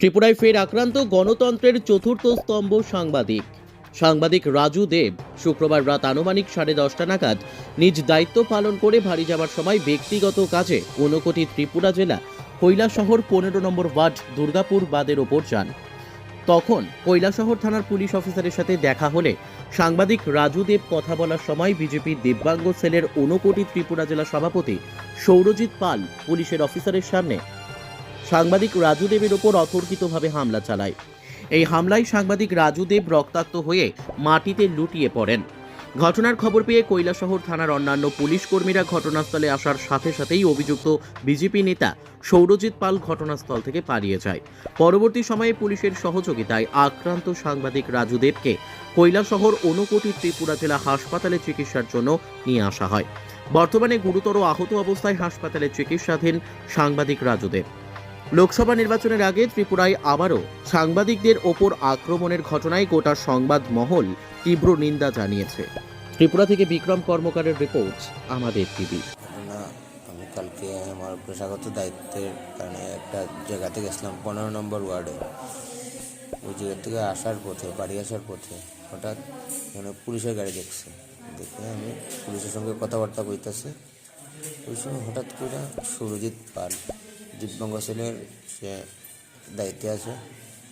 ত্রিপুরায় ফের আক্রান্ত গণতন্ত্রের চতুর্থ স্তম্ভ সাংবাদিক। সাংবাদিক রাজু দেব শুক্রবার রাত আনুমানিক সাড়ে দশটা নাগাদ নিজ দায়িত্ব পালন করে বাড়ি যাওয়ার সময় ব্যক্তিগত কাজে ঊনকোটি ত্রিপুরা জেলা, কৈলাসহর পনেরো নম্বর ওয়ার্ড, দুর্গাপুর বাদের ওপর যান। তখন কৈলাসহর থানার পুলিশ অফিসারের সাথে দেখা হলে সাংবাদিক রাজু দেব কথা বলার সময় বিজেপির দিব্যাঙ্গ সেলের ঊনকোটি ত্রিপুরা জেলা সভাপতি সৌরজিৎ পাল পুলিশের অফিসারের সামনে সাংবাদিক রাজু দেবের ওপর অতর্কিতভাবে হামলা চালায়। এই হামলায় সাংবাদিক রাজু দেব রক্তাক্ত হয়ে মাটিতে লুটিয়ে পড়েন। ঘটনার খবর পেয়ে কৈলাসহর থানার অন্যান্য পুলিশ কর্মীরা ঘটনাস্থলে আসার সাথে সাথেই অভিযুক্ত বিজেপি নেতা সৌরজিৎ পাল ঘটনাস্থল থেকে পালিয়ে যায়। পরবর্তী সময়ে পুলিশের সহযোগিতায় আক্রান্ত সাংবাদিক রাজু দেবকে কৈলাসহর ঊনকোটি ত্রিপুরা জেলা হাসপাতালে চিকিৎসার জন্য নিয়ে আসা হয়। বর্তমানে গুরুতর আহত অবস্থায় হাসপাতালে চিকিৎসাধীন সাংবাদিক রাজু দেব। লোকসভা নির্বাচনের আগে ত্রিপুরায় আবারও সাংবাদিকদের ওপর আক্রমণের ঘটনায় গোটা সংবাদ মহল তীব্র নিন্দা জানিয়েছে। ত্রিপুরা থেকে বিক্রম কর্মকারের রিপোর্ট, আমাদের টিভি। আমি কালকে আমার পেশাগত দায়িত্বের কারণে একটা জায়গাতে গেছিলাম, পনেরো নম্বর ওয়ার্ডে। ওই জায়গা থেকে আসার পথে, বাড়ি আসার পথে হঠাৎ মানে পুলিশের গাড়ি দেখছে। দেখে আমি পুলিশের সঙ্গে কথাবার্তা কইতেছে। ওই সময় হঠাৎ করে সুরজিৎ পাল দিব্যাঙ্গ সেলের সে দায়িত্বে আছে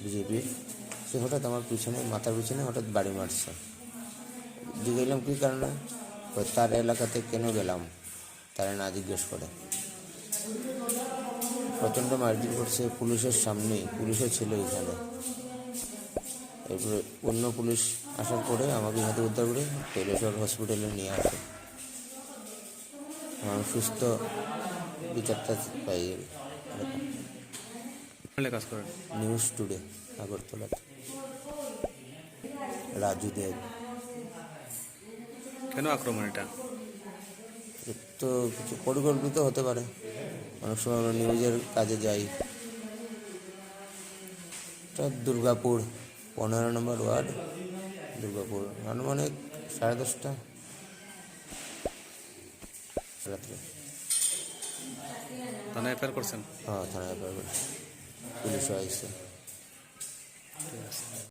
বিজেপির সে হঠাৎ আমার পিছনে, মাথার পিছনে হঠাৎ বাড়ি মারছে। জিজ্ঞাসলাম কী কারণে? তার এলাকাতে কেন গেলাম? তারা না জিজ্ঞেস করে। প্রচণ্ড মারপিট করছে পুলিশের সামনেই, পুলিশও ছিল এখানে। এরপরে অন্য পুলিশ আসার পরে আমাকে হাতে উদ্ধার করে কৈলাসর হসপিটালে নিয়ে আসে। আমার সুস্থ বিচারটা পাই। কাজ করেন নিউজ টুডে আগরতলাতে রাজু দেব কেন আক্রমণ এটা তো কিছু পরিকল্পিত হতে পারে অনেক সময় আমরা নিউজের কাজে যাই এটা দুর্গাপুর পনেরো নম্বর ওয়ার্ড দুর্গাপুর আনুমানিক সাড়ে দশটা রাত্রে থানায় এফআইআর করছেন? হ্যাঁ থানায় পুলিশও আসছে ঠিক আছে।